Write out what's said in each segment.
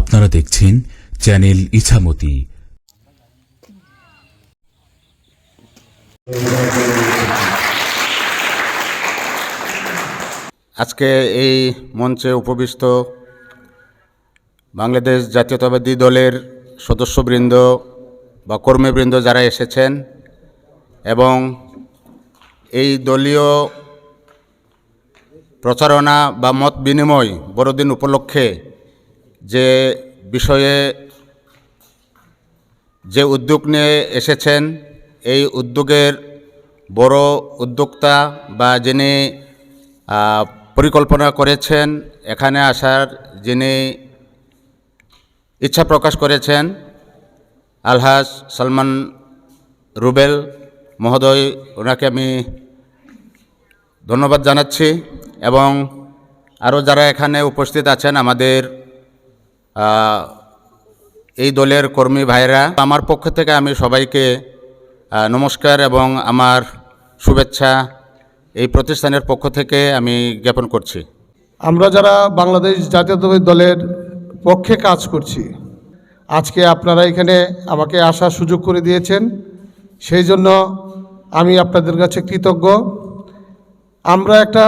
আপনারা দেখছেন চ্যানেল ইছামতি। আজকে এই মঞ্চে উপবিষ্ট বাংলাদেশ জাতীয়তাবাদী দলের সদস্যবৃন্দ বা কর্মীবৃন্দ যারা এসেছেন এবং এই দলীয় প্রচারণা বা মত বিনিময় বড়দিন উপলক্ষে যে বিষয়ে যে উদ্যোগ নিয়ে এসেছেন, এই উদ্যোগের বড় উদ্যোক্তা বা যিনি পরিকল্পনা করেছেন, এখানে আসার যিনি ইচ্ছা প্রকাশ করেছেন, আলহাজ সালমান রুবেল মহোদয়, ওনাকে আমি ধন্যবাদ জানাচ্ছি এবং আরও যারা এখানে উপস্থিত আছেন আমাদের এই দলের কর্মী ভাইরা আমার পক্ষ থেকে আমি সবাইকে নমস্কার এবং আমার শুভেচ্ছা এই প্রতিষ্ঠানের পক্ষ থেকে আমি জ্ঞাপন করছি। আমরা যারা বাংলাদেশ জাতীয়তাবাদী দলের পক্ষে কাজ করছি, আজকে আপনারা এখানে আমাকে আসার সুযোগ করে দিয়েছেন। সেই জন্য আমি আপনাদের কাছে কৃতজ্ঞ। আমরা একটা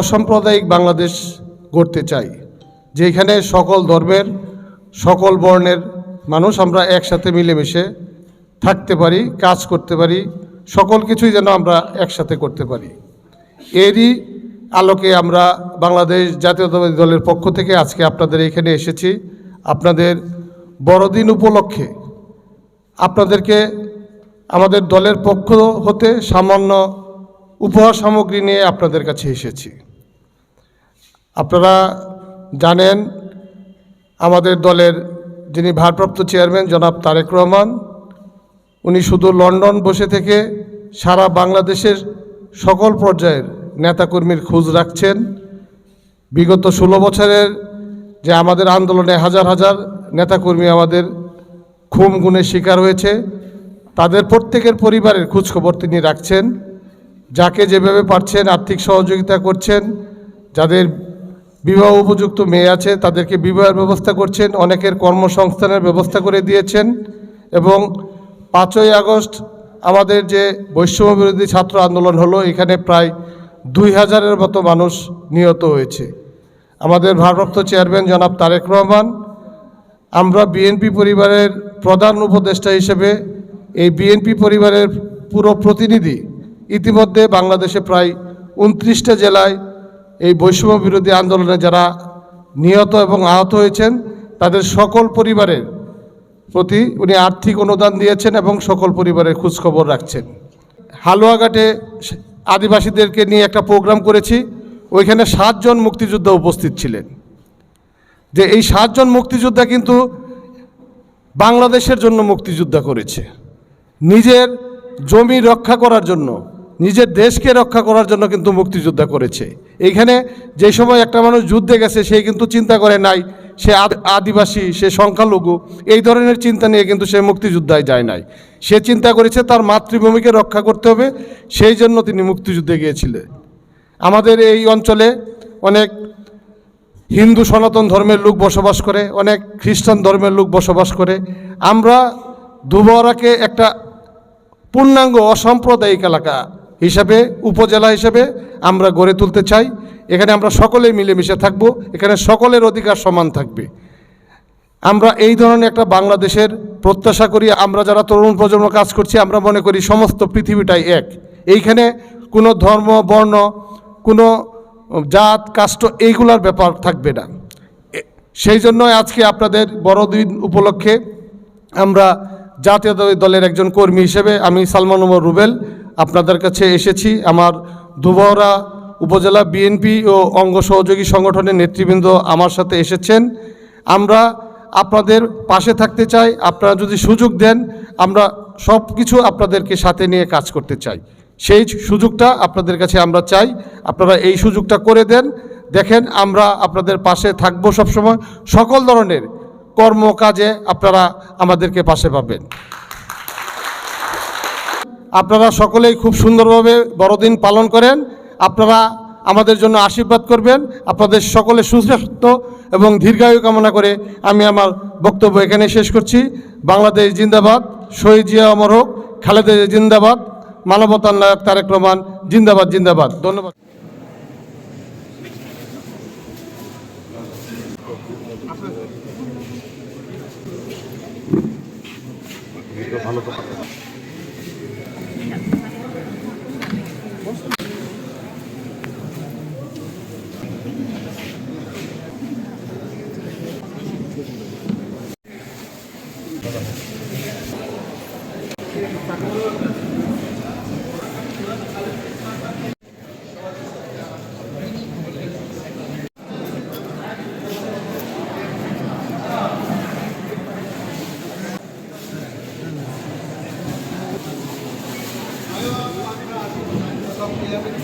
অসাম্প্রদায়িক বাংলাদেশ গড়তে চাই। যেখানে সকল ধর্মের, সকল বর্ণের মানুষ আমরা একসাথে মিলেমিশে থাকতে পারি, কাজ করতে পারি, সকল কিছুই যেন আমরা একসাথে করতে পারি। এরই আলোকে আমরা বাংলাদেশ জাতীয়তাবাদী দলের পক্ষ থেকে আজকে আপনাদের এখানে এসেছি। আপনাদের বড়দিন উপলক্ষে আপনাদেরকে আমাদের দলের পক্ষ হতে সামান্য উপহার সামগ্রী নিয়ে আপনাদের কাছে এসেছি। আপনারা জানেন, আমাদের দলের যিনি ভারপ্রাপ্ত চেয়ারম্যান জনাব তারেক রহমান, উনি শুধু লন্ডন বসে থেকে সারা বাংলাদেশের সকল পর্যায়ের নেতাকর্মীর খোঁজ রাখছেন। বিগত ষোলো বছরের যে আমাদের আন্দোলনে হাজার হাজার নেতাকর্মী আমাদের খুম গুণের শিকার হয়েছে, তাদের প্রত্যেকের পরিবারের খোঁজখবর তিনি রাখছেন। যাকে যেভাবে পারছেন, আর্থিক সহযোগিতা করছেন, যাদের বিবাহ উপযুক্ত মেয়ে আছে, তাদেরকে বিবাহের ব্যবস্থা করছেন, অনেকের কর্মসংস্থানের ব্যবস্থা করে দিয়েছেন এবং পাঁচই আগস্ট আমাদের যে বৈষম্য বিরোধী ছাত্র আন্দোলন হলো, এখানে প্রায় দুই হাজারের মতো মানুষ নিহত হয়েছে। আমাদের ভারপ্রাপ্ত চেয়ারম্যান জনাব তারেক রহমান, আমরা বিএনপি পরিবারের প্রধান উপদেষ্টা হিসেবে এই বিএনপি পরিবারের পুরো প্রতিনিধি ইতিমধ্যে বাংলাদেশে প্রায় উনত্রিশটা জেলায় এই বৈষম্য বিরোধী আন্দোলনে যারা নিহত এবং আহত হয়েছেন, তাদের সকল পরিবারের প্রতি উনি আর্থিক অনুদান দিয়েছেন এবং সকল পরিবারের খোঁজখবর রাখছেন। হালুয়াঘাটে আদিবাসীদেরকে নিয়ে একটা প্রোগ্রাম করেছি, ওইখানে সাতজন মুক্তিযোদ্ধা উপস্থিত ছিলেন। যে এই সাতজন মুক্তিযোদ্ধা কিন্তু বাংলাদেশের জন্য মুক্তিযোদ্ধা করেছে। নিজের জমি রক্ষা করার জন্য, নিজের দেশকে রক্ষা করার জন্য কিন্তু মুক্তিযোদ্ধা করেছে। এইখানে যে সময় একটা মানুষ যুদ্ধে গেছে, সে কিন্তু চিন্তা করে নাই, সে আদ- আদিবাসী, সে সংখ্যালঘু, এই ধরনের চিন্তা নিয়ে কিন্তু সে মুক্তিযোদ্ধায় যায় নাই। সে চিন্তা করেছে তার মাতৃভূমিকে রক্ষা করতে হবে, সেই জন্য তিনি মুক্তিযুদ্ধে গিয়েছিলেন। আমাদের এই অঞ্চলে অনেক হিন্দু সনাতন ধর্মের লোক বসবাস করে, অনেক খ্রিস্টান ধর্মের লোক বসবাস করে। আমরা দুবরাকে একটা পূর্ণাঙ্গ অসাম্প্রদায়িক এলাকা হিসাবে, উপজেলা হিসেবে আমরা গড়ে তুলতে চাই। এখানে আমরা সকলে মিলেমিশে থাকব। এখানে সকলের অধিকার সমান থাকবে। আমরা এই ধরনের একটা বাংলাদেশের প্রত্যাশা করি, আমরা যারা তরুণ প্রজন্ম কাজ করছি, আমরা মনে করি সমস্ত পৃথিবীটাই এক। এইখানে কোনো ধর্ম, বর্ণ, কোনো জাত, কাষ্ট এইগুলার ব্যাপার থাকবে না। সেই জন্য আজকে আপনাদের বড়দিন উপলক্ষে আমরা জাতীয় দলের একজন কর্মী হিসেবে আমি সালমান ওমর রুবেল আপনাদের কাছে এসেছি। আমার দুবহরা উপজেলা বিএনপি ও অঙ্গ সহযোগী সংগঠনের নেতৃবৃন্দ আমার সাথে এসেছেন। আমরা আপনাদের পাশে থাকতে চাই। আপনারা যদি সুযোগ দেন, আমরা সব কিছু আপনাদেরকে সাথে নিয়ে কাজ করতে চাই। সেই সুযোগটা আপনাদের কাছে আমরা চাই। আপনারা এই সুযোগটা করে দেন। দেখেন, আমরা আপনাদের পাশে থাকব সবসময়। সকল ধরনের কর্মকাজে আপনারা আমাদেরকে পাশে পাবেন। আপনারা সকলেই খুব সুন্দরভাবে বড়দিন পালন করেন। আপনারা আমাদের জন্য আশীর্বাদ করবেন। আপনাদের সকলে সুস্বাস্থ্য এবং দীর্ঘায়ু কামনা করে আমি আমার বক্তব্য এখানে শেষ করছি। বাংলাদেশ জিন্দাবাদ, শহীদ জিয়া অমর হোক, খালেদা জিন্দাবাদ, মানবতার নায়ক তারেক রহমান জিন্দাবাদ জিন্দাবাদ। ধন্যবাদ। Gracias.